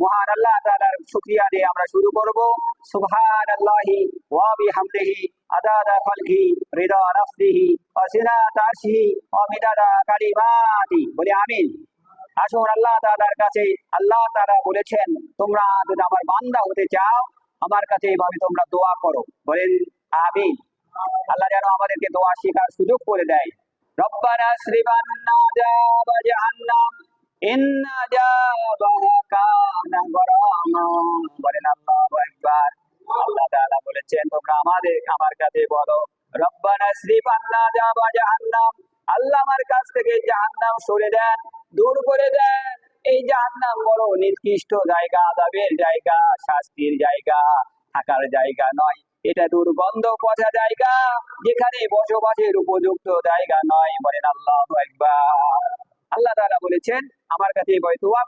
মহান আল্লাহ তাআলার শুকরিয়া দিয়ে আমরা শুরু করব। সুবহানাল্লাহি ওয়া বিহামদিহি, আদাদা খালকি, রিদা নাফসিহি ওয়া ওয়া মিদাদা কালিমাতি। বলি আমিন। আসুন আল্লাহ তাআলার কাছে, আল্লাহ তাআলা বলেছেন, তোমরা যদি আমার বান্দা হতে চাও, আমার কাছে এইভাবে তোমরা দোয়া করো। বলেন, আমিন। আল্লাহ যেন আমাদেরকে দোয়া শেখার সুযোগ করে দেয়। রব্বানা শ্রীবান্না জাহান্নাম। দূর করে দেন এই জাহান্নাম বড় নিকৃষ্ট জায়গা আদাবের জায়গা শাস্তির জায়গা থাকার জায়গা নয় এটা দুর্গন্ধ পচা জায়গা যেখানে বসবাসের উপযুক্ত জায়গা নয় বলেন আল্লাহ একবার আল্লাহ তারা বলেছেন, আমার কাছে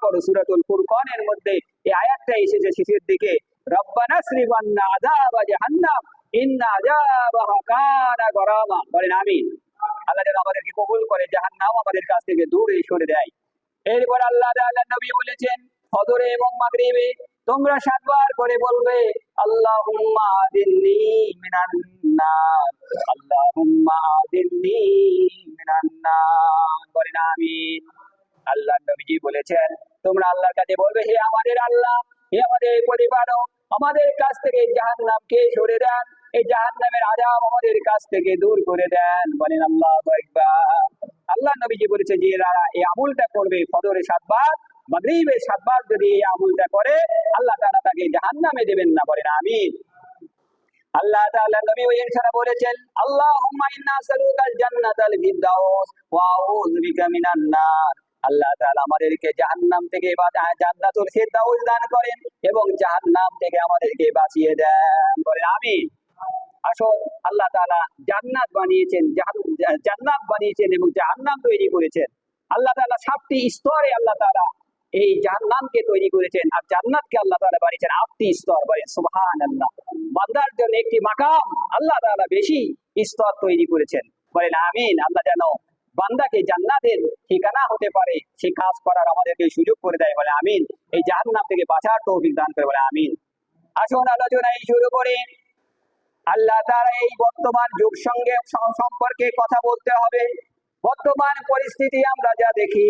করো, সুরাতুল ফুরকনের মধ্যে এই আয়াতটা এসেছে শেষের দিকে। রব্বানা শ্রীবান্না আজাবা জাহান্নাম, ইন্না কানা গরামা। বলেন আল্লাহ যেন আমাদেরকে কবুল করে, জাহান্নাম আমাদের কাছ থেকে দূরে সরে দেয়। এরপর আল্লাহ আল্লাহ নবী বলেছেন হদরে এবং মাগরিবে তোমরা সাতবার করে বলবে, আল্লাহুম্মা আদিন্নি মিনান নার, আল্লাহুম্মা আদিন্নি মিনান নার। বলেন আমিন আল্লাহ নবীজি বলেছেন, তোমরা আল্লাহর কাছে বলবে, হে আমাদের আল্লাহ, হে আমাদের আমাদের কাছ থেকে জাহান্নামকে সরে দেন, এই জাহান্নামের আজাব আমাদের কাছ থেকে দূর করে দেন। বলেন আল্লাহ একবার আল্লাহ নবীজি বলেছে যে যারা এই আমলটা করবে ফজরে সাতবার সাতবার যদি এই আমলটা করে, আল্লাহ তাকে দেবেন না, বলেন আল্লাহ তাআলা নবী ওই বলেছেন, আল্লাহুম্মা ইন্না জান্নাতাল ফিরদাউস ওয়া আউযু বিকা মিনান নার। আল্লাহ তাআলা আমাদেরকে জাহান্নাম থেকে জান্নাতুল ফিরদাউস দান করেন এবং জাহান্নাম থেকে আমাদেরকে বাঁচিয়ে দেন আসল আল্লাহ তাআলা জান্নাত বানিয়েছেন জান্নাত বানিয়েছেন এবং জাহান্নাম তৈরি করেছেন। আল্লাহ তাআলা সাতটি স্তরে আল্লাহ তাআলা এই জাহান্নামকে তৈরি করেছেন আর জান্নাতকে আল্লাহ তাআলা বানিয়েছেন আটটি স্তর বলেন, সুবহানাল্লাহ। বান্দার জন্য একটি মাকাম আল্লাহ তাআলা বেশি স্তর তৈরি করেছেন। বলেন, আমিন। আল্লাহ যেন বান্দাকে জান্নাতের ঠিকানা হতে পারে সেই কাজ করার আমাদেরকে সুযোগ করে দেয়। বলে, আমিন। এই জাহান্নাম থেকে বাঁচার তৌফিক দান করে, বলে, আমিন। আসুন আলোচনা এই শুরু করে। আল্লাহ তারা এই বর্তমান যুগ সঙ্গে সম্পর্কে কথা বলতে হবে। বর্তমান পরিস্থিতি আমরা যা দেখি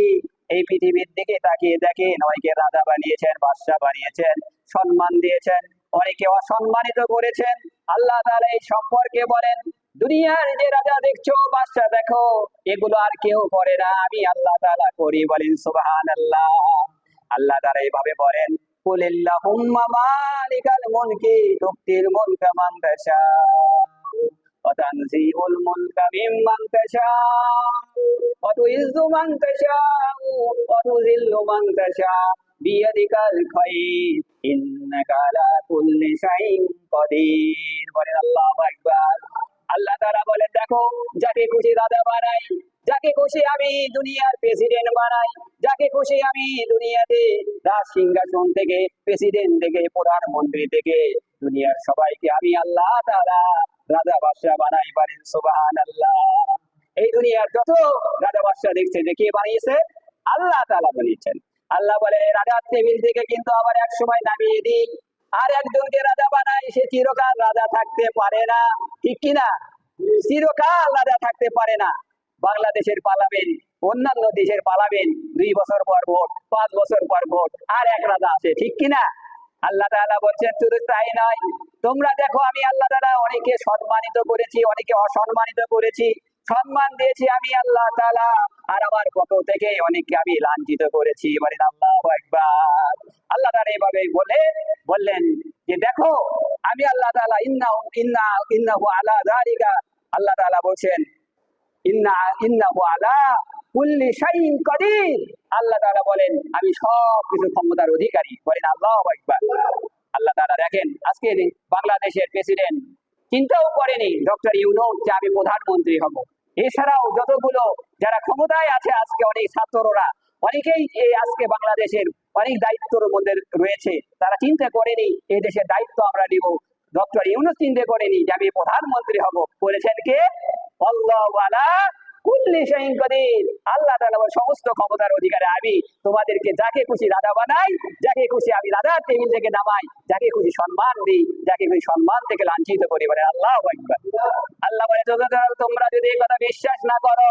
এই পৃথিবীর দিকে তাকিয়ে দেখে অনেকে রাজা বানিয়েছেন, বাদশাহ বানিয়েছেন, সম্মান দিয়েছেন, অনেকে অসম্মানিত করেছেন। আল্লাহ তাআলা এই সম্পর্কে বলেন, দুনিয়ার যে রাজা দেখছ, বাদশাহ দেখো, এগুলো আর কেউ করে না। আমি আল্লাহ তাআলা করি। বলেন, সুবহানাল্লাহ। আল্লাহ তাআলা এইভাবে বলেন, কুলিল্লাহুম্মা মালিকাল মুলকি তুক্তিল মুলকা মান তাশা। تشاء وتنزع الملك ممن تشاء وتعز من تشاء وتذل من تشاء بيدك الخير إنك على كل شيء قدير বলেন আল্লাহু আকবার আল্লাহ তাআলা বলেন দেখো যাকে খুশি রাজা বানাই যাকে খুশি আমি দুনিয়ার প্রেসিডেন্ট বানাই যাকে খুশি আমি দুনিয়াতে রাজ সিংহাসন থেকে প্রেসিডেন্ট থেকে প্রধানমন্ত্রী থেকে দুনিয়ার সবাইকে আমি আল্লাহ তাআলা রাজা বাদশাহ বানাই পারেন সুবহানাল্লাহ। এই দুনিয়ার যত রাজা বাদশাহ দেখছে যে কে বানিয়েছে, আল্লাহ তাআলা বানিয়েছেন। আল্লাহ বলে রাজার টেবিল থেকে কিন্তু আবার এক সময় নামিয়ে দিই আর একজনকে রাজা বানাই সে চিরকাল রাজা থাকতে পারে না। ঠিক কিনা? চিরকাল রাজা থাকতে পারে না। বাংলাদেশের পালাবেন, অন্যান্য দেশের পালাবেন, দুই বছর পর ভোট, পাঁচ বছর পর ভোট, আর এক রাজা আছে। ঠিক কিনা? আল্লাহ তাআলা বলছেন, শুধু তাই নয়, তোমরা দেখো আমি আল্লাহ তাআলা অনেকে সম্মানিত করেছি, অনেকে অসম্মানিত করেছি। সম্মান দিয়েছি আমি আল্লাহ তাআলা, আর আমার পক্ষ থেকে অনেককে আমি লাঞ্ছিত করেছি। বলেন, আল্লাহু আকবার। আল্লাহ তাআলা এভাবে বলে, বললেন যে, দেখো, আমি আল্লাহ তাআলা, ইন্না ইন্না, ইন্নাহু আলা যালিকা। আল্লাহ তাআলা বলছেন, ইন্না, ইন্নাহু আলা আল্লাহ তাআলা বলেন, আমি সব কিছু ক্ষমতার অধিকারী। বলেন, আল্লাহু আল্লাহ তাআলা দেখেন, আজকে বাংলাদেশের প্রেসিডেন্ট। চিন্তাও করেনি, ডক্টর ইউনুস, যে আমি প্রধানমন্ত্রী হব। এছাড়াও যতগুলো যারা ক্ষমতায় আছে আজকে অনেক ছাত্ররা, অনেকেই এই আজকে বাংলাদেশের অনেক দায়িত্বর মধ্যে রয়েছে। তারা চিন্তা করেনি এই দেশের দায়িত্ব আমরা নিব। ডক্টর ইউনুস চিন্তা করেনি, যে আমি প্রধানমন্ত্রী হব। বলেছেন কে? আল্লাহ আল্লাহ সমস্ত ক্ষমতার অধিকারী আমি তোমাদেরকে যাকে খুশি বানাই, যাকে খুশি আমি নামাই, যাকে খুশি সম্মান দিই, যাকে খুশি সম্মান থেকে লাঞ্ছিত আল্লাহ আল্লাহ বলে "তোমরা- তোমরা যদি এই কথা বিশ্বাস না করো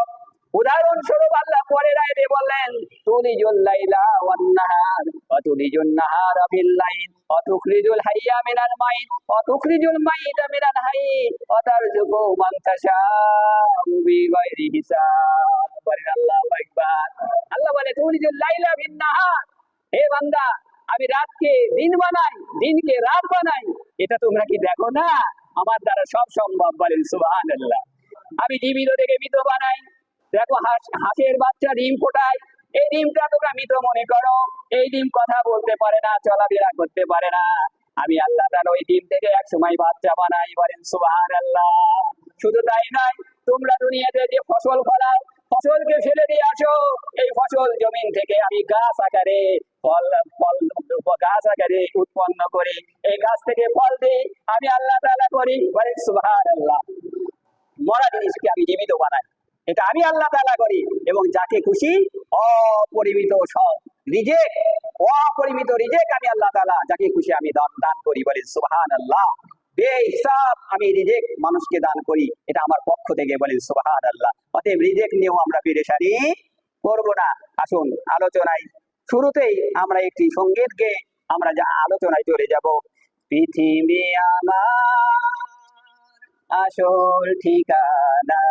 উদাহরণস্বরূপ আল্লাহ পরে রায় বললেন, তুলিজুল লাইলা ওয়ান নাহার ওয়া তুলিজুন নাহারা ফিল লাইল ওয়া হাইয়া মিনাল মাইত ওয়া তুখরিজুল মাইতা মিনাল হাইয়্য ওয়া তারযুকু মান তাশাউ বিগাইরি হিসাব। বলেন আল্লাহু আকবার। আল্লাহ বলে, তুলিজুল লাইলা ফিন নাহার হে বান্দা, আমি রাতকে দিন বানাই, দিনকে রাত বানাই। এটা তোমরা কি দেখো না? আমার দ্বারা সব সম্ভব বলেন সুবহানাল্লাহ। আমি জীবিত থেকে মৃত বানাই। দেখো, হাঁস হাঁসের বাচ্চা ডিম ফোটায় এই ডিমটা তোমরা মৃত মনে করো। এই ডিম কথা বলতে পারে না, চলাফেরা করতে পারে না। আমি আল্লাহ তার ওই ডিম থেকে এক সময় বাচ্চা বানাই, বলেন সুবাহান আল্লাহ শুধু তাই নয়, তোমরা দুনিয়াতে যে ফসল ফলাও, ফসলকে ফেলে দিয়ে আসো। এই ফসল জমিন থেকে আমি গাছ আকারে ফল ফল গাছ আকারে উৎপন্ন করি। এই গাছ থেকে ফল দিই, আমি আল্লাহ তাআলা করি, বলেন সুবাহান আল্লাহ মরা জিনিসকে আমি জীবিত বানাই। এটা আমি আল্লাহ তাআলা করি এবং যাকে খুশি অপরিমিত সব রিজেক অপরিমিত রিজেক আমি আল্লাহ তাআলা, যাকে খুশি আমি দান দান করি, বলে সুবহান আল্লাহ আমি রিজেক মানুষকে দান করি, এটা আমার পক্ষ থেকে বলেন সুবহান আল্লাহ অতএব নিয়েও আমরা করব না। আসুন, আলোচনায় শুরুতেই আমরা একটি সঙ্গীতকে আমরা যা আলোচনায় চলে যাব। পৃথিবী আমার আসল ঠিকানা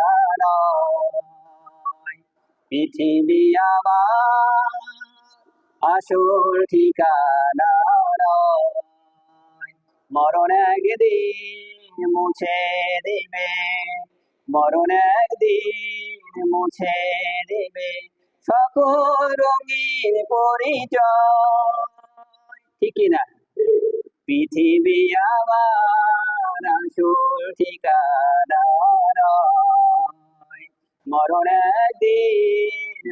নয়। পৃথিবী আমার আসল ঠিকানা নয়। মরণ একদিন মুছে দিবে, মরণ একদিন মুছে দিবে। সকল রঙিন পরিচয়, ঠিক না পৃথিবী আমার আসল ঠিকানা নয়। মরণ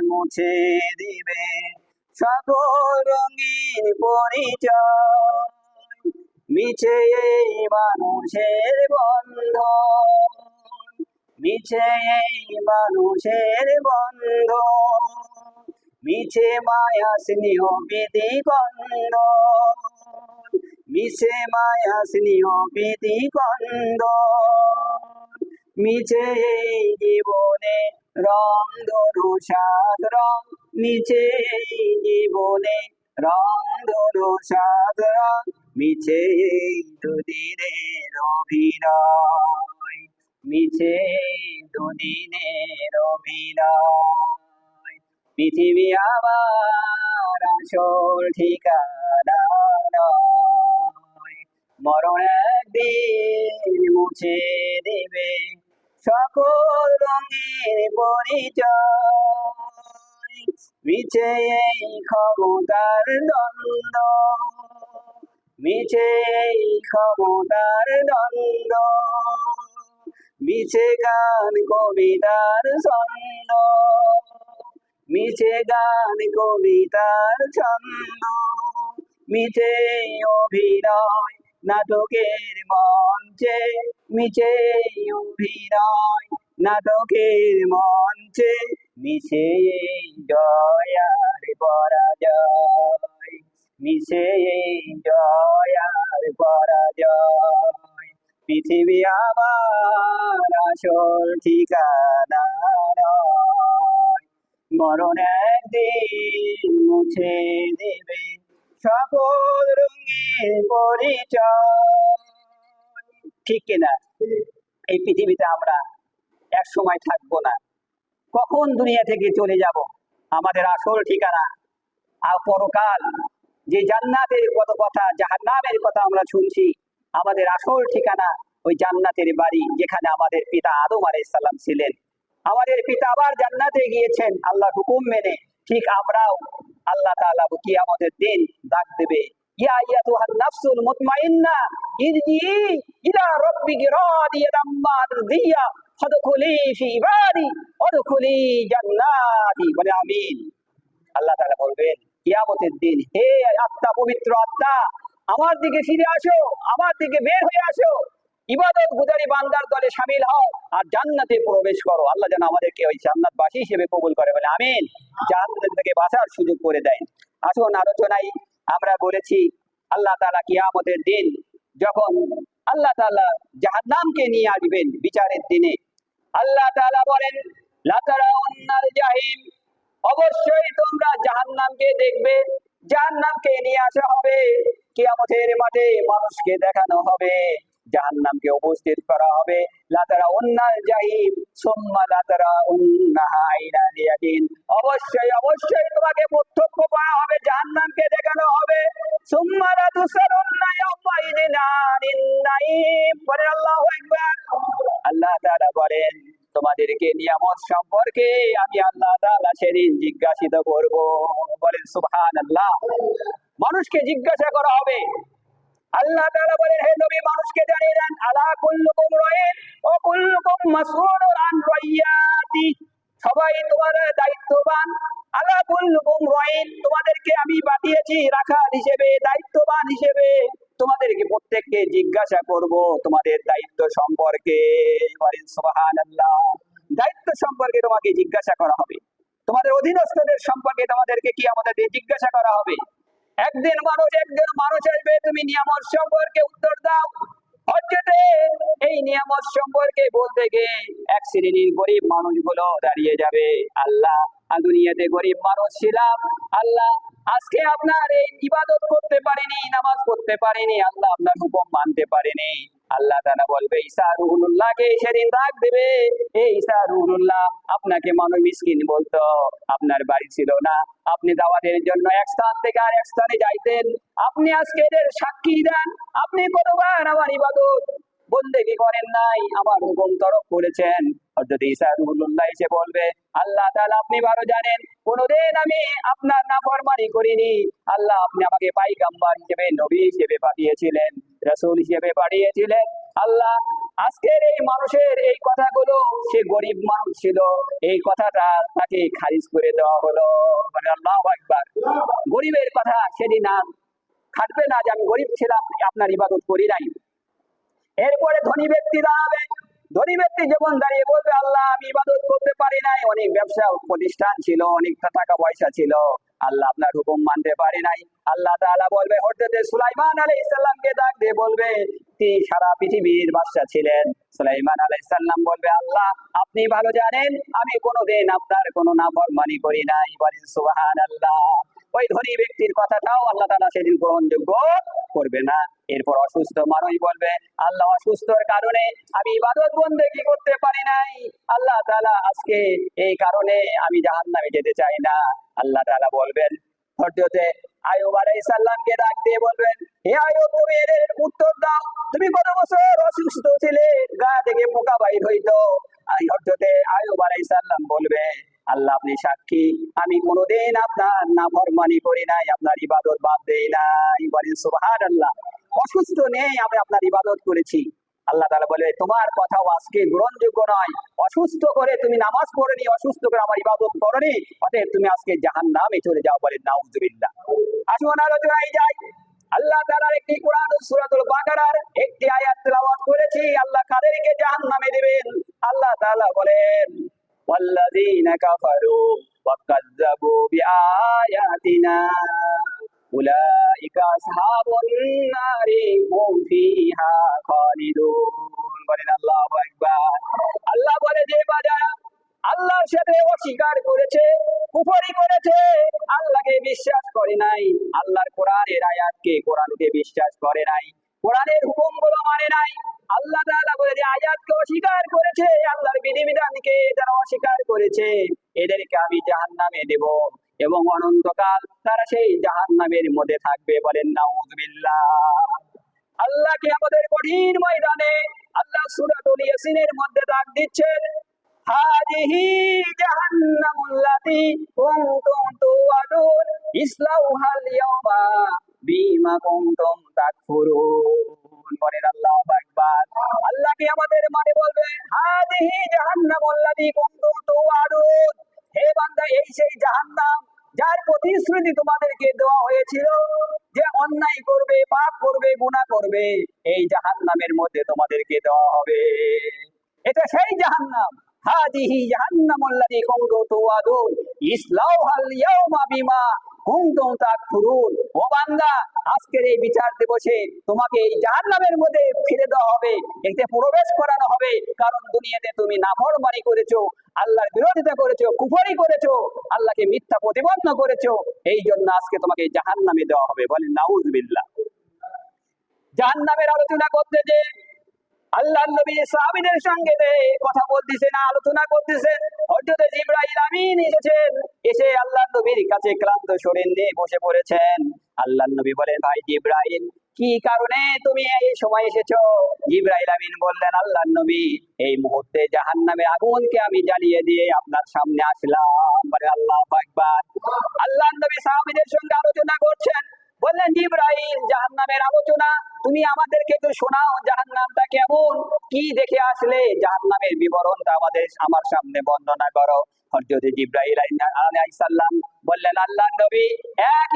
মুছে দিবে সকল রঙিন পরিচয় মিছে এই মানুষের বন্ধ মিছে এই মানুষের বন্ধ মিছে মায়া স্নেহ কন্দ মিছে মায়া স্নেহ বিধি কন্দ মিছে জীবনে রং ধনু সাত রং মিছে জীবনে রং ধনু সাত রং মিছে এই দুদিনের মিছে এই দুদিনের অভিনয়। পৃথিবী আমার আসল ঠিকানা নয়। মরণ একদিন মুছে দেবে সকল রঙের পরিচয় মিছে এই ক্ষমতার দ্বন্দ্ব, মিছে এই ক্ষমতার দ্বন্দ্ব, মিছে গান কবিতার ছন্দ মিছে গান কবিতার ছন্দ, মিছে অভিনয় নাটকের মঞ্চে, মিছে অভিনয় নাটকের মঞ্চে, মিছে জয়ার পরাজয়, মিছে জয়ার পরাজয় পৃথিবী আমার আসল ঠিকানা। মরণ একদিন মুছে দেবে সকল রঙের পরিচয়। ঠিক কিনা? এই পৃথিবীতে আমরা এক সময় থাকব না। কখন দুনিয়া থেকে চলে যাব? আমাদের আসল ঠিকানা আর পরকাল। যে জান্নাতের কত কথা, জাহান্নামের কথা আমরা শুনছি, আমাদের আসল ঠিকানা ওই জান্নাতের বাড়ি যেখানে আমাদের পিতা আদম আলাইহিস সালাম ছিলেন। আমাদের পিতা আবার জান্নাতে গিয়েছেন। আল্লাহ হুকুম মেনে। ঠিক আমরাও আল্লাহ তাআলা কিয়ামতের দিন ডাক দেবে। আমিন। আল্লাহ তাআলা দিন হে আত্মা, পবিত্র আত্মা, আমার দিকে ফিরে আসো, আমার দিকে বের হয়ে আসো। ইবাদত গুজারি বান্দার দলে সামিল হও আর জান্নাতে প্রবেশ করো। আল্লাহ যেন আমাদেরকে ওই জান্নাতবাসী হিসেবে কবুল করে বলে, আমিন। জান্নাত থেকে বাঁচার সুযোগ করে দেয়। আসুন আলোচনায় আমরা বলেছি, আল্লাহ তাআলা কিয়ামতের দিন যখন আল্লাহ তাআলা জাহান্নামকে নিয়ে আসবেন বিচারের দিনে, আল্লাহ তাআলা বলেন লাতারাউন্নাল জাহিম। অবশ্যই তোমরা জাহান্নামকে দেখবে, জাহান্নামকে নিয়ে আসা হবে। কিয়ামতের মাঠে মানুষকে দেখানো হবে। জাহান্নামকে উপস্থিত করা হবে। লাতারা উন্নাল জাহিম লাতারা উন্নাহা অবশ্যই অবশ্যই তোমাকে প্রত্যক্ষ করা হবে, জাহান্নামকে দেখানো হবে। বলেন আল্লাহু তাআলা বলেন, তোমাদেরকে নিয়ামত সম্পর্কে আমি আল্লাহ তাআলা সেদিন জিজ্ঞাসিত করব। বলেন, সুবহানাল্লাহ। মানুষকে জিজ্ঞাসা করা হবে আল্লাহ তাআলা বলেন, হে নবী, মানুষকে জানিয়ে দেন, আলা কুল্লুকুম রাইন ও কুল্লুকুম মাসউলুন আন রাইয়াতি। সবাই তোমার দায়িত্ববান। আলা কুল্লুকুম রাইন, তোমাদেরকে আমি পাঠিয়েছি রাখাল হিসেবে, দায়িত্ববান হিসেবে। তোমাদেরকে প্রত্যেককে জিজ্ঞাসা করব তোমাদের দায়িত্ব সম্পর্কে। বলেন, সুবহানাল্লাহ। দায়িত্ব সম্পর্কে তোমাকে জিজ্ঞাসা করা হবে। তোমাদের অধীনস্থদের সম্পর্কে তোমাদেরকে কি আমাদের জিজ্ঞাসা করা হবে? একদিন মানুষ একদিন মানুষ আসবে, তুমি নিয়ামত সম্পর্কে উত্তর দাও। হচ্ছে এই নিয়ামত সম্পর্কে বলতে গিয়ে এক শ্রেণির গরিব মানুষগুলো দাঁড়িয়ে যাবে। আল্লাহ দুনিয়াতে গরিব মানুষ ছিলাম। আল্লাহ আজকে আপনার এই ইবাদত করতে পারেনি, নামাজ পড়তে পারেনি, আল্লাহ আপনার হুকুম মানতে পারেনি। আল্লাহ তাআলা বলবে, ঈসা রুহুল্লাহকে সেদিন ডাক দেবে। এই ঈসা রুহুল্লাহ, আপনাকে মানুষ মিসকিন বলতো, আপনার বাড়ি ছিল না। আপনি দাওয়াতের জন্য এক স্থান থেকে আর এক স্থানে যাইতেন। আপনি আজকে এদের সাক্ষী দেন। আপনি কতবার আমার ইবাদত? বন্দেগি করেন নাই? আমার হুকুম তরফ করেছেন। অর্থাৎ ঈসা রুহুল্লাহ এসে বলবে, আল্লাহ তাআলা আপনি ভালো জানেন কোনোদিন আমি আপনার নাফরমানি করিনি। আল্লাহ, আপনি আমাকে পাইগাম্বার হিসেবে, নবী হিসেবে পাঠিয়েছিলেন, রাসূল হিসেবে পাঠিয়েছিলেন। আল্লাহ, আজকের এই মানুষের এই কথাগুলো, সে গরিব মানুষ ছিল, এই কথাটা তাকে খারিজ করে দেওয়া হলো। আল্লাহ একবার গরিবের কথা সেদিন আর খাটবে না যে আমি গরিব ছিলাম আপনার ইবাদত করি নাই। এরপরে ধনী ব্যক্তি দাঁড়াবে ধনী ব্যক্তি যখন দাঁড়িয়ে বলবে, আল্লাহ, আমি ইবাদত করতে পারি নাই। অনেক ব্যবসা, প্রতিষ্ঠান ছিল, অনেক টাকা পয়সা ছিল। আল্লাহ আপনার হুকুম মানতে পারি নাই। আল্লাহ তাআলা বলবে হঠাৎ সুলাইমান আলাইহিস সালামকে ডাক দিয়ে বলবে তিনি সারা পৃথিবীর বাদশা ছিলেন। সুলাইমান আলাইহিস সালাম বলবে, আল্লাহ, আপনি ভালো জানেন, আমি কোনোদিন আপনার কোনো নাফরমানি করি নাই। বলেন, সুবহানাল্লাহ। ওই ধনী ব্যক্তির কথাটাও আল্লাহ তাআলা সেদিন গ্রহণযোগ্য করবে না। এরপর অসুস্থ মানুষ বলবে, আল্লাহ অসুস্থর কারণে আমি ইবাদত বন্দেগি করতে পারি নাই। আল্লাহ তাআলা আজকে এই কারণে আমি জাহান্নামে যেতে চাই না। আল্লাহ তাআলা বলবেন হঠাৎ আয়ুব আলাইহিস সালামকে ডাক দিয়ে বলবেন, হে আয়ুব, তুমি এর উত্তর দাও। তুমি কত বছর অসুস্থ ছিলে? গা থেকে পোকা বাইর হইতো। হঠাৎ আয়ুব আলাইহিস সালাম বলবে আল্লাহ আপনি সাক্ষী। আমি কোনোদিন আপনার নাফরমানি করি নাই, আপনার ইবাদত বাদ দেই নাই। বলেন, সুবহানাল্লাহ। অসুস্থ নেই, আমি আপনার ইবাদত করেছি। আল্লাহ তাআলা বলে, তোমার কথাও আজকে গ্রহণযোগ্য নয়। অসুস্থ করে তুমি নামাজ পড়নি, অসুস্থ করে আমার ইবাদত করনি, অতএব তুমি আজকে জাহান্নামে চলে যাও। বলে নাউজুবিল্লাহ। আসুন আলোচনায় যাই। আল্লাহ তাআলার একটি কোরআন, সূরাতুল বাকারার একটি আয়াত তেলাওয়াত করেছি। আল্লাহ কাদেরকে জাহান্নামে দিবেন? আল্লাহ তাআলা বলেন والذين كفروا وكذبوا بآياتنا أولئك أصحاب النار هم فيها خالدون বলেন আল্লাহু আকবার আল্লাহ বলে যে বাজারা আল্লাহর সাথে অস্বীকার করেছে কুফরি করেছে আল্লাহকে বিশ্বাস করে নাই আল্লাহর কোরআনের আয়াতকে কোরআনকে বিশ্বাস করে নাই কোরআনের হুকুমগুলো মানে নাই। আল্লাহ বলে যে, আয়াতকে অস্বীকার করেছে, আল্লাহর বিধিবিধানকে যারা অস্বীকার করেছে। এদেরকে আমি জাহান্নামে দেব এবং অনন্তকাল তারা সেই জাহান্নামের মধ্যে থাকবে বলেন, নাউজুবিল্লাহ। আল্লাহকে আমাদের কঠিন ময়দানে, আল্লাহ সূরাতুল ইয়াসিনের মধ্যে ডাক দিচ্ছেন। হাদিহি জাহান্নামুল্লাতী কুনতুম তুআদুন ইসলাউহাল ইয়াওমা বিমা কুনতুম তাকফুরুন বলেন আল্লাহু আকবার। আল্লাহকে আমাদের মানে বলবে হাদিহি জাহান্নামুল্লাতী কুনতুম তুআদুন হে বান্দা, এই সেই জাহান্নাম যার প্রতিশ্রুতি তোমাদেরকে দেওয়া হয়েছিল যে অন্যায় করবে, পাপ করবে, গুনাহ করবে, এই জাহান্নামের মধ্যে তোমাদেরকে দেওয়া হবে। এটা সেই জাহান্নাম। হাদিহি জাহান্নামুল্লাযী কুনতুম তুআদুন ইসলাউহাল ইয়াউমা বিমা কুনতুম তাকফুরুন। ও বান্দা, আজকের এই বিচার দিবসে তোমাকে এই জাহান্নামের মধ্যে ফিরে দেওয়া হবে। এতে প্রবেশ করানো হবে। কারণ দুনিয়াতে তুমি নাফরমানি করেছ, আল্লাহর বিরোধিতা করেছ, কুফরি করেছ, আল্লাহকে মিথ্যা প্রতিপন্ন করেছ। এই জন্য আজকে তোমাকে জাহান্নামে দেওয়া হবে। বলেন, নাউজুবিল্লাহ। জাহান্নামের আলোচনা করতে যে আল্লাহ নবী সঙ্গে কথা বলতেছেন আলোচনা করতেছেন আমিন এসেছেন। এসে আল্লাহ নবীর কাছে ক্লান্ত শরীর নিয়ে বসে পড়েছেন। আল্লাহ নবী বলেন, ভাই জিবরাইল, কি কারণে তুমি এই সময় এসেছ? জিবরাইল আমিন বললেন আল্লাহ নবী, এই মুহূর্তে জাহান্নামে আগুনকে আমি জ্বালিয়ে দিয়ে আপনার সামনে আসলাম। আল্লাহ আল্লাহ নবী সাহাবীদের সঙ্গে আলোচনা করছেন। বললেন জিব্রাইল জাহান্নামের আলোচনা, তুমি আমাদেরকে একটু শোনাও, জাহান্নামটা কেমন? কি দেখে আসলে জাহান্নামের বিবরণটা আমাদের, আমার সামনে বর্ণনা করো? নবী, এক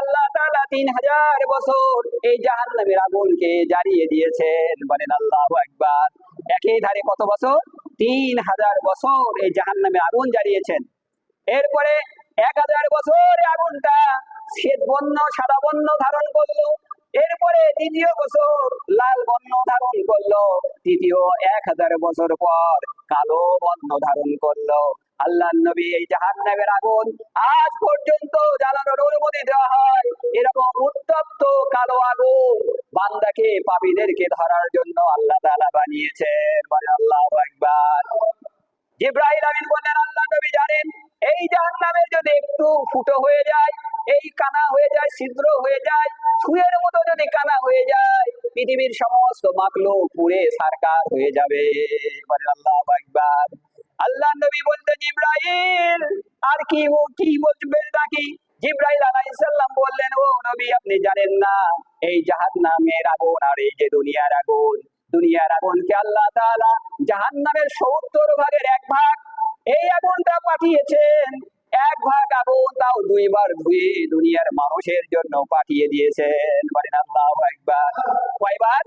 আল্লাহ তাআলা 3000 বছর এই জাহান্নামের আগুনকে জ্বালিয়ে দিয়েছেন। বলেন, আল্লাহু কত বছর? 3000 বছর এই জাহান্নামের আগুন জ্বালিয়েছেন। এরপরে এক হাজার বছর আগুনটা শ্বেত বর্ণ, সাদা বর্ণ ধারণ করল। এরপরে দ্বিতীয় বছর লাল বর্ণ ধারণ করল। তৃতীয় এক হাজার বছর পর কালো বর্ণ ধারণ করল। আল্লাহ নবী এই জাহান্নামের আগুন আজ পর্যন্ত জ্বালানোর অনুমতি দেওয়া হয়। এরকম উত্তপ্ত কালো আগুন বান্দাকে, পাপীদেরকে ধরার জন্য আল্লাহ তাআলা বানিয়েছেন। আল্লাহু আকবার। জিব্রাহিল আমিন বললেন আল্লাহ নবী জানেন, এই জাহান্নামের যদি একটু ফুটো হয়ে যায় এই কানা হয়ে যায়, ছিদ্র হয়ে যায়, সুয়ের মতো যদি কানা হয়ে যায়, পৃথিবীর সমস্ত মাকলো পুড়ে সারকার হয়ে যাবে। আল্লাহ আকবার। আল্লাহ নবী বলতে জিব্রাহিল আর কি ও কি বলবেন নাকি? জিব্রাইল আলাইহিস সালাম বললেন, ও নবী, আপনি জানেন না, এই জাহান্নামের আগুন আর এই যে দুনিয়ার আগুন, দুনিয়ার আগুনকে আল্লাহ তাআলা জাহান্নামের সত্তর ভাগের এক ভাগ এই আগুনটা পাঠিয়েছেন। এক ভাগ আগুন তাও দুইবার ধুয়ে দুনিয়ার মানুষের জন্য পাঠিয়ে দিয়েছেন। বলেন আল্লাহ একবার কয়বার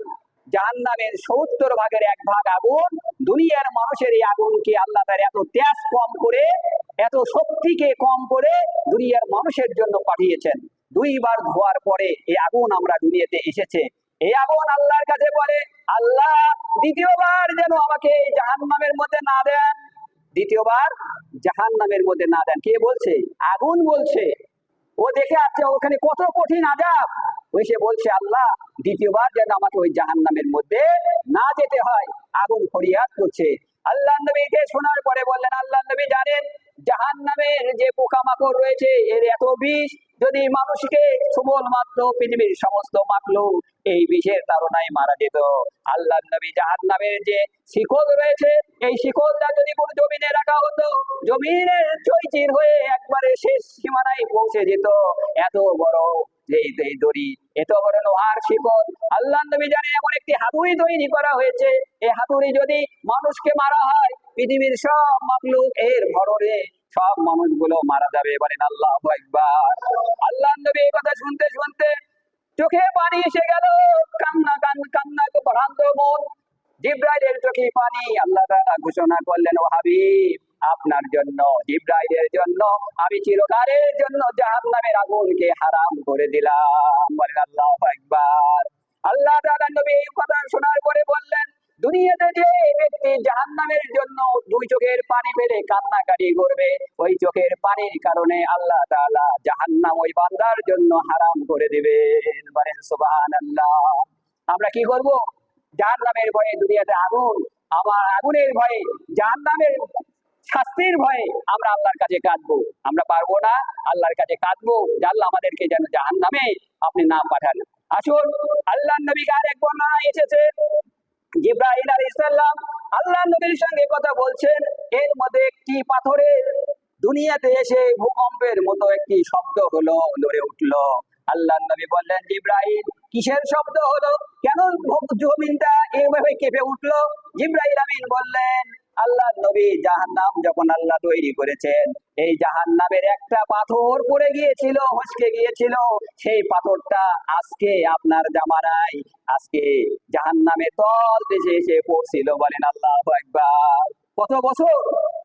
জাহান্নামের সত্তর ভাগের এক ভাগ আগুন দুনিয়ার মানুষের এই আগুনকে আল্লাহ তার এত তেজ কম করে, এত শক্তিকে কম করে দুনিয়ার মানুষের জন্য পাঠিয়েছেন। দুইবার ধোয়ার পরে এই আগুন আমরা দুনিয়াতে এসেছে। এই আগুন আল্লাহর কাছে বলে, আল্লাহ, দ্বিতীয়বার যেন আমাকে এই জাহান্নামের মধ্যে না দেন। দ্বিতীয়বার জাহান নামের মধ্যে না দেন। কে বলছে? আগুন বলছে। ও দেখে আছে ওখানে কত কঠিন আজাব ওই সে বলছে, আল্লাহ, দ্বিতীয়বার যেন আমাকে ওই জাহান নামের মধ্যে না যেতে হয়। আগুন ফরিয়াদ করছে। আল্লাহ নবীকে শোনার পরে বললেন আল্লাহ নবী জানেন জাহান্নামের যে পোকামাকড় রয়েছে, এর এত বিষ, যদি মানুষকে সুবল মাত্র পৃথিবীর সমস্ত মাকলো এই বিষের তাড়নায় মারা যেত। আল্লাহ নবী জাহান্নামের যে শিকল রয়েছে, এই শিকলটা যদি কোনো জমিনে রাখা হতো, জমিনের চৈচির হয়ে একবারে শেষ সীমানায় পৌঁছে যেত। এত বড় এই আল্লাহ নবী জানে এমন একটি হাতুড়ি তৈরি করা হয়েছে। এই হাতুড়ি যদি মানুষকে মারা হয় পৃথিবীর সব মাকলুক এর ভররে সব মানুষগুলো মারা যাবে। বলেন আল্লাহ একবার আল্লাহ নবী এই কথা শুনতে শুনতে চোখে পানি এসে গেল। কান্না কান কান্না ভ্রান্ত মন। জিব্রাইলের চোখে পানি। আল্লাহ তাআলা ঘোষণা করলেন, ও হাবিব, আপনার জন্য, জিব্রাইলের জন্য আমি চিরকালের জন্য জাহান্নামের আগুনকে হারাম করে দিলাম। বলেন আল্লাহ একবার আল্লাহ তাআলা নবী এই কথা শোনার পরে বললেন দুনিয়াতে যে ব্যক্তি জন্য দুই চোখের পানি ফেলে কান্নাকাটি করবে, ওই চোখের পানির কারণে আল্লাহ ওই বান্দার জন্য হারাম করে বলেন আমরা কি করব? ভয়ে দুনিয়াতে আগুন, আমার আগুনের ভয়ে শাস্তির ভয়ে আমরা আল্লাহর কাছে কাঁদবো। আমরা পারব না, আল্লাহর কাছে কাঁদবো। আল্লাহ আমাদেরকে যেন জাহান্নামে আপনি নাম পাঠান। আসুন আল্লাহ নবী নবীকে আরেক বর্ণনা এসেছে জিব্রাহিম আলী ইসলাম আল্লাহ নবীর সঙ্গে কথা বলছেন, এর মধ্যে একটি পাথরের দুনিয়াতে এসে ভূকম্পের মতো একটি শব্দ হলো লড়ে উঠল। আল্লাহ নবী বললেন, জিব্রাহিল, কিসের শব্দ হলো? কেন জমিনটা এইভাবে কেঁপে উঠল? জিব্রাহিল আমিন বললেন আল্লাহ নবী জাহান নাম যখন আল্লাহ তৈরি করেছেন, এই জাহান নামের একটা পাথর পড়ে গিয়েছিল, হসকে গিয়েছিল। সেই পাথরটা আজকে আপনার জামারাই আজকে জাহান নামে তল দেশে এসে পড়ছিল বলেন আল্লাহ একবার কত বছর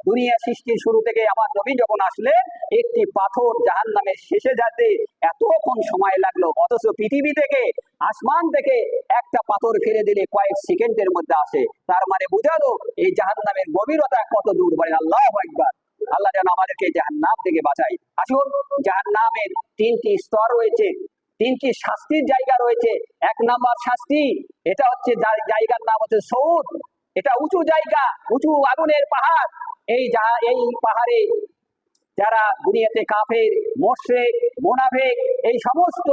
দুনিয়া সৃষ্টির শুরু থেকে আমার নবী যখন আসলে একটি পাথর জাহান নামের শেষে যাতে এতক্ষণ সময় লাগল, অথচ পৃথিবী থেকে, আসমান থেকে একটা পাথর ফেলে দিলে কয়েক সেকেন্ডের মধ্যে আসে। তার মানে বোঝালো, এই জাহান নামের গভীরতা কত দূর বলেন আল্লাহ একবার আল্লাহ যেন আমাদেরকে জাহান নাম থেকে বাঁচাই আসুন জাহান নামের তিনটি স্তর রয়েছে, তিনটি শাস্তির জায়গা রয়েছে। এক নাম্বার শাস্তি, এটা হচ্ছে জায়গার নাম হচ্ছে সৌদ। এটা উঁচু জায়গা, উঁচু আগুনের পাহাড়। এই যা, এই পাহাড়ে যারা দুনিয়াতে কাফের মোশরেক মোনাফেক, এই সমস্ত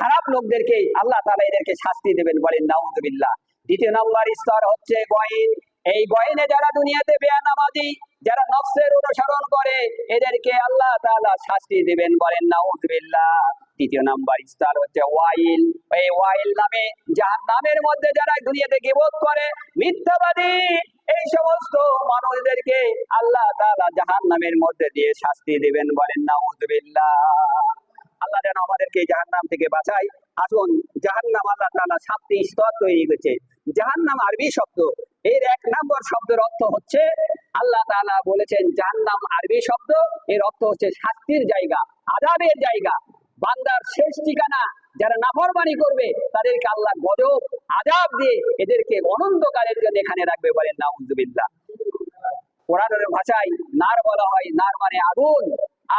খারাপ লোকদেরকে আল্লাহ তালা এদেরকে শাস্তি দেবেন বলেন, নাউজুবিল্লাহ। দ্বিতীয় নম্বর স্তর হচ্ছে গয়েন। এই গয়েনে যারা দুনিয়াতে বেয়ানামাজি যারা নফসের অনুসরণ করে, এদেরকে আল্লাহ তাআলা শাস্তি দেবেন বলেন, নাউজুবিল্লাহ। তৃতীয় নাম্বার স্তর হচ্ছে ওয়াইল। এই ওয়াইল নামে জাহান্নামের মধ্যে যারা দুনিয়াতে গিবত করে, মিথ্যাবাদী, এই সমস্ত মানুষদেরকে আল্লাহ তাআলা জাহান্নামের মধ্যে দিয়ে শাস্তি দেবেন বলেন না নাউজুবিল্লাহ। আল্লাহ যেন আমাদেরকে জাহান্নাম থেকে বাঁচাই আসুন, জাহান্নাম আল্লাহ তাআলা সাতটি স্তর তৈরি করেছে। জাহান্নাম আরবি শব্দ। এর এক নম্বর শব্দের অর্থ হচ্ছে, আল্লাহ তাআলা বলেছেন, জাহান্নাম আরবি শব্দ, এর অর্থ হচ্ছে শাস্তির জায়গা, আযাবের জায়গা। বান্দার শেষ ঠিকানা যারা নাফরমানি করবে, তাদেরকে আল্লাহ গজব আজাব দিয়ে এদেরকে অনন্তকালের জন্য এখানে রাখবে বলেন, নাউজুবিল্লাহ। কোরআনের ভাষায় নার বলা হয়, নার মানে আগুন।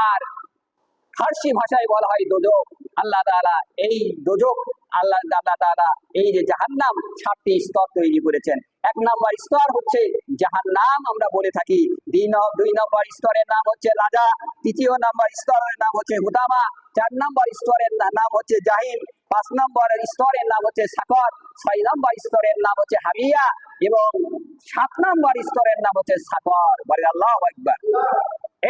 আর ফার্সি ভাষায় বলা হয় দোজক। আল্লাহ তাআলা এই দোজক আল্লাহ আল্লাহ তাআলা এই যে জাহান্নাম সাতটি স্তর তৈরি করেছেন। এক নম্বর স্তর হচ্ছে যাহার জাহান্নাম আমরা বলে থাকি। দুই নম্বর স্তরের নাম হচ্ছে রাজা। তৃতীয় নম্বর স্তরের নাম হচ্ছে হুদামা চার নম্বর স্তরের নাম হচ্ছে জাহিম পাঁচ নম্বর স্তরের নাম হচ্ছে সাকর। ছয় নম্বর স্তরের নাম হচ্ছে হাবিয়া এবং সাত নম্বর স্তরের নাম হচ্ছে সাকর। বলে আল্লাহ একবার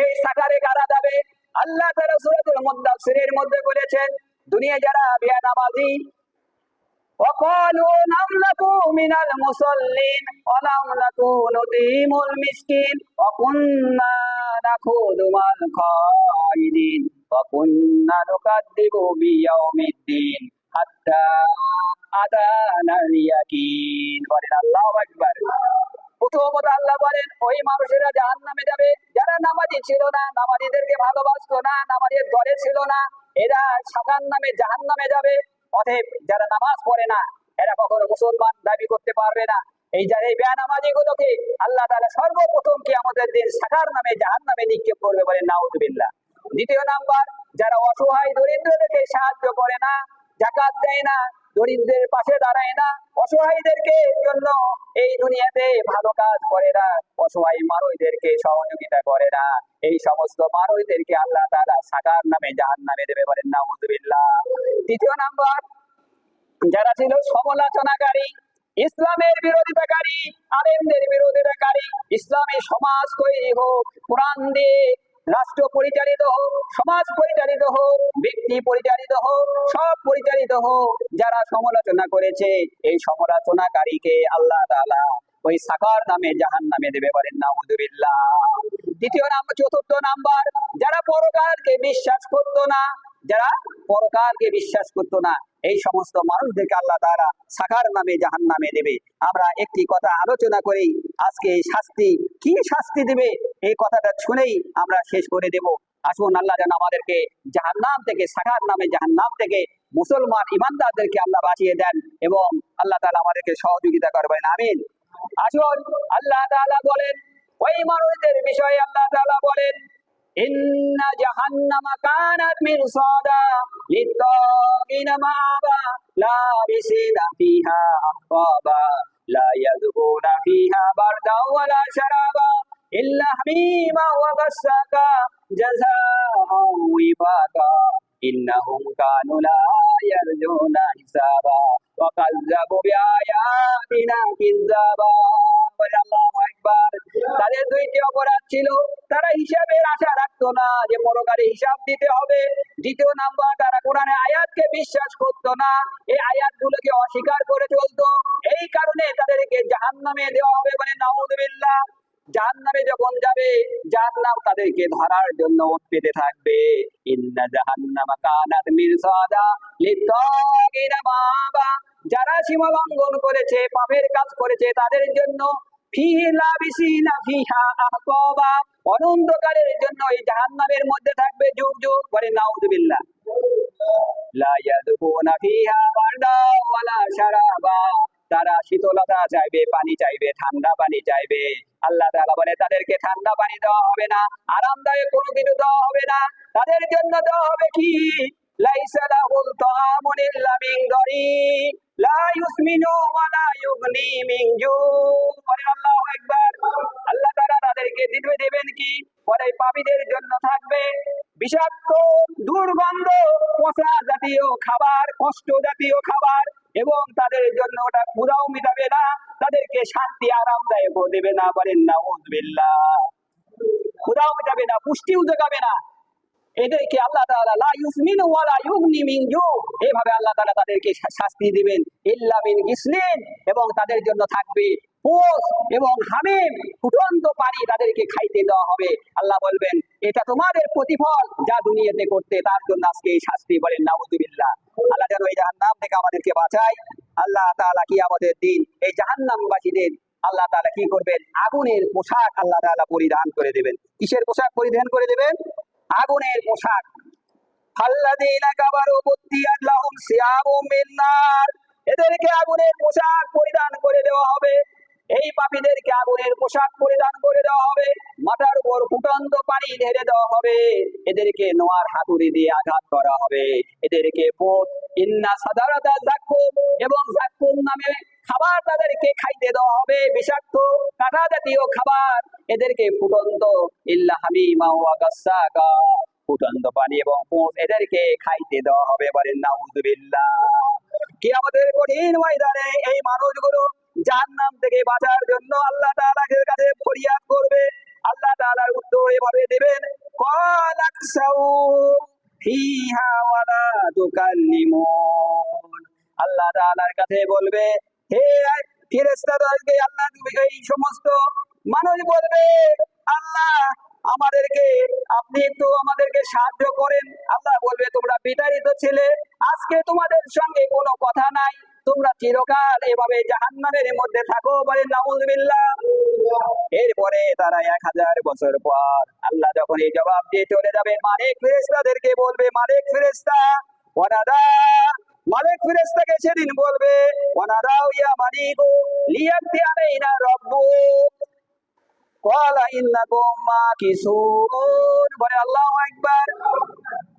এই সাকারে কারা যাবে? আল্লাহ তাআলা সূরাতুল মুদাসসিরের মধ্যে বলেছেন দুনিয়া যারা বেয়ানামাজি وقالوا لم نكن من المصلين ولم نكن نطعم المسكين وكنا نخوض مع الخائضين وكنا نكذب بيوم الدين حتى أتانا اليقين বলেন আল্লাহু আকবার যারা সর্বপ্রথম কি আমাদের দিন সাকার নামে জাহান নামে নিক্ষেপ করবে বলে নাউজুবিল্লাহ। দ্বিতীয় নাম্বার, যারা অসহায় দরিদ্রদেরকে সাহায্য করে না জাকাত দেয় না দরিদ্রের পাশে দাঁড়ায় না। অসহায়দেরকে জন্য এই দুনিয়াতে ভালো কাজ করে না। অসহায় মানুষদেরকে সহযোগিতা করে না। এই সমস্ত মানুষদেরকে আল্লাহ তাআলা সাকার নামে জাহান নামে দেবে বলেন নাউজুবিল্লাহ। তৃতীয় নাম্বার, যারা ছিল সমালোচনাকারী, ইসলামের বিরোধিতাকারী, আলেমদের বিরোধিতাকারী, ইসলামী সমাজ তৈরি হোক, কোরআন দিয়ে রাষ্ট্র পরিচালিত হোক, সমাজ পরিচালিত হোক, ব্যক্তি পরিচালিত হোক, সব পরিচালিত হোক, যারা সমালোচনা করেছে, এই সমালোচনাকারীকে আল্লাহ তাআলা ওই সাকার নামে, জাহান নামে দেবে বলেন, নাউজুবিল্লাহ। দ্বিতীয় নাম্বার চতুর্থ নাম্বার, যারা পরকালকে বিশ্বাস করতো না, যারা পরকালকে বিশ্বাস করতো না, এই সমস্ত মানুষদেরকে আল্লাহ তাআলা সাকার নামে, জাহান নামে দেবে। আমরা একটি কথা আলোচনা করি, আজকে এই শাস্তি, কি শাস্তি দেবে? এই কথাটা শুনেই আমরা শেষ করে দেব। আসুন আল্লাহ যেন আমাদেরকে জাহান নাম থেকে সাকার নামে জাহান নাম থেকে মুসলমান ইমানদারদেরকে আল্লাহ বাঁচিয়ে দেন এবং আল্লাহ তালা আমাদেরকে সহযোগিতা করবেন। আমিন। আসুন আল্লাহ তালা বলেন, ওই মানুষদের বিষয়ে আল্লাহ তালা বলেন, ইন্না জাহান্নামা ওয়ালা শারাবা إلا حميما وغساقا جزاء وفاقا إنهم كانوا لا يرجون حسابا وكذبوا بآياتنا كذابا আল্লাহু আকবার তাদের দুইটি অপরাধ ছিল তারা হিসাবের আশা রাখতো না যে পরকালে হিসাব দিতে হবে দ্বিতীয় নাম্বার তারা কোরআনের আয়াতকে বিশ্বাস করতো না এই আয়াতগুলোকে অস্বীকার করে চলতো এই কারণে তাদেরকে জাহান্নামে দেওয়া হবে মানে জাহান্নামে যখন যাবে জাহান্নাম তাদেরকে ধরার জন্য পেতে থাকবে। ইন্না জাহান্নামা কানাত মিরসাদা লিত্তাগিনা মাবা যারা সীমা লঙ্ঘন করেছে, পাপের কাজ করেছে, তাদের জন্য অনন্তকালের জন্য এই জাহান্নামের মধ্যে থাকবে যুগ যুগ করে নাউযুবিল্লাহ লা ফিহা ওয়ালা শারাবা। তারা শীতলতা চাইবে, পানি চাইবে, ঠান্ডা পানি চাইবে। আল্লাহ তাআলা বলে, তাদেরকে ঠান্ডা পানি দেওয়া হবে না, আরামদায়ক কোনো কিছু দেওয়া হবে না। তাদের জন্য দেওয়া হবে কি? বিষাক্ত, দুর্গন্ধ, পচা জাতীয় খাবার, কষ্ট জাতীয় খাবার। এবং তাদের জন্য ওটা পুরাও মিটাবে না। তাদেরকে শান্তি আরামদায়ক দেবে না, বলেন না ক্ষুধাও মিটাবে না, পুষ্টিও যোগাবে না। এদেরকে আল্লাহ তাআলা লা ইউসমিনু ওয়া লা ইউগনি মিন জু আল্লাহ তাআলা তাদেরকে শাস্তি দিবেন। ইল্লা মিন গিসলিন। এবং তাদের জন্য থাকবে পোষ এবং হামিম। ফুটন্ত পানি তাদেরকে খাইতে দেওয়া হবে। আল্লাহ বলবেন, এটা তোমাদের প্রতিফল যা দুনিয়াতে করতে। তার জন্য আজকে এই শাস্তি বলেন নাউজুবিল্লাহ। আল্লাহ যেন এই জাহান্নাম থেকে আমাদেরকে বাঁচায়। আল্লাহ তাআলা কি আমাদের দিন, এই জাহান্নামবাসীদের আল্লাহ তাআলা কি করবেন? আগুনের পোশাক আল্লাহ তাআলা পরিধান করে দেবেন। কিসের পোশাক পরিধান করে দেবেন? আগুনের পোশাক। এদেরকে আগুনের পোশাক পরিধান করে দেওয়া হবে। এই পাপীদেরকে আগুনের পোশাক পরিধান করে দেওয়া হবে। মাথার উপর ফুটন্ত পানি ঢেলে দেওয়া হবে। এদেরকে নোয়ার হাতুড়ি দিয়ে আঘাত করা হবে। এদেরকে পোত ইন্না সাদারাতা এবং নামে খাবার তাদেরকে খাইতে দেওয়া হবে, বিষাক্ত, কাটা জাতীয় খাবার। এদেরকে ফুটন্ত, ইল্লা হামিমা ওয়াগাসাকা ফুটন্ত পানি এবং পুঁজ এদেরকে খাইতে দেওয়া হবে, বলেন নাউজুবিল্লাহ। কি আমাদের কঠিন ময়দানে এই মানুষগুলো নাম থেকে বাঁচার জন্য আল্লাহ তাআলার কাছে ফরিয়াদ করবে। আল্লাহ তালার উত্তর এভাবে দেবেন কলাকসাউ ফিহা দোকান তুকাল্লিমুন। আল্লাহ তালার কাছে বলবে এই সমস্ত মানুষ বলবে, আল্লাহ, আমাদেরকে আপনি একটু আমাদেরকে সাহায্য করেন। আল্লাহ বলবে, তোমরা বিতাড়িত আজকে তোমাদের সঙ্গে কোনো কথা নাই। তোমরা চিরকাল এভাবে জাহান্নামের মধ্যে থাকো বলে এরপরে তারা এক হাজার বছর পর আল্লাহ যখন এই জবাব দিয়ে চলে যাবে মালিক ফেরেস্তাদেরকে বলবে মালিক ফেরেস্তা ওনারা মালিক ফেরেস্তাকে সেদিন বলবে ইয়া মালিক লিয়াতি আলাইনা ইন্নাকুম বলে আল্লাহু আকবার।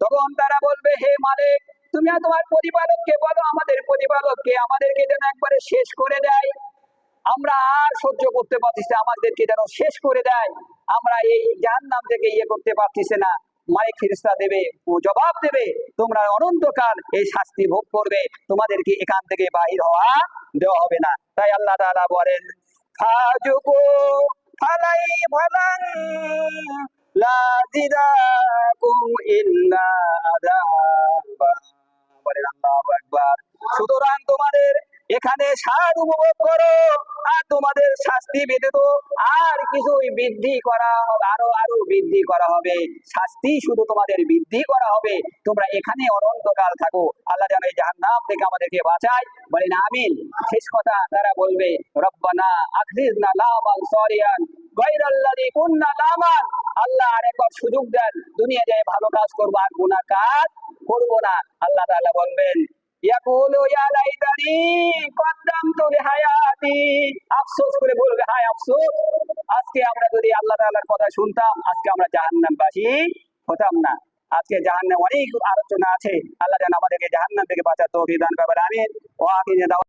তখন তারা বলবে হে মালিক তুমি তোমার প্রতিপালককে বলো আমাদের প্রতিপালককে আমাদেরকে যেন একবারে শেষ করে দেয়। আমরা আর সহ্য করতে পারতেছি না, আমাদেরকে যেন শেষ করে দেয়। আমরা এই জাহান্নাম থেকে ইয়ে করতে পারতেছি না। মালিক ফিরিস্তা দেবে, ও জবাব দেবে, তোমরা অনন্তকাল এই শাস্তি ভোগ করবে, তোমাদেরকে এখান থেকে বাহির হওয়া দেওয়া হবে না। তাই আল্লাহ তাআলা বলেন বলেন সুতরাং তোমাদের এখানে স্বাদ উপভোগ করো। আর তোমাদের শাস্তি ব্যতীত আর কিছুই বৃদ্ধি করা হবে, আরও আরও বৃদ্ধি করা হবে। শাস্তি শুধু তোমাদের বৃদ্ধি করা হবে। তোমরা এখানে অনন্তকাল থাকো। আল্লাহ যেন এই জাহান্নাম থেকে আমাদেরকে বাঁচায়। বলেন আমিন। শেষ কথা তারা বলবে, রব্বানা আখরিজনা লামান সরিয়ান, গায়রাল্লাযী কুননা লামান। আল্লাহ আরেকবার সুযোগ দেন দুনিয়া যায় ভালো কাজ করব আর গুনাহ কাজ করব না। আল্লাহ তাআলা বলবেন ইয়াকুলু ইয়া লাইতানি কদ্দামতু লিহায়াতি আফসোস করে বলবে, হায় আফসোস, আজকে আমরা যদি আল্লাহ তাআলার কথা শুনতাম, আজকে আমরা জাহান্নামবাসী হতাম না। আজকে জাহান্নাম অনেক আলোচনা আছে। আল্লাহ যেন আমাদেরকে জাহান্নাম থেকে বাঁচার তৌফিক দান করবেন আমিন। ওয়া আখির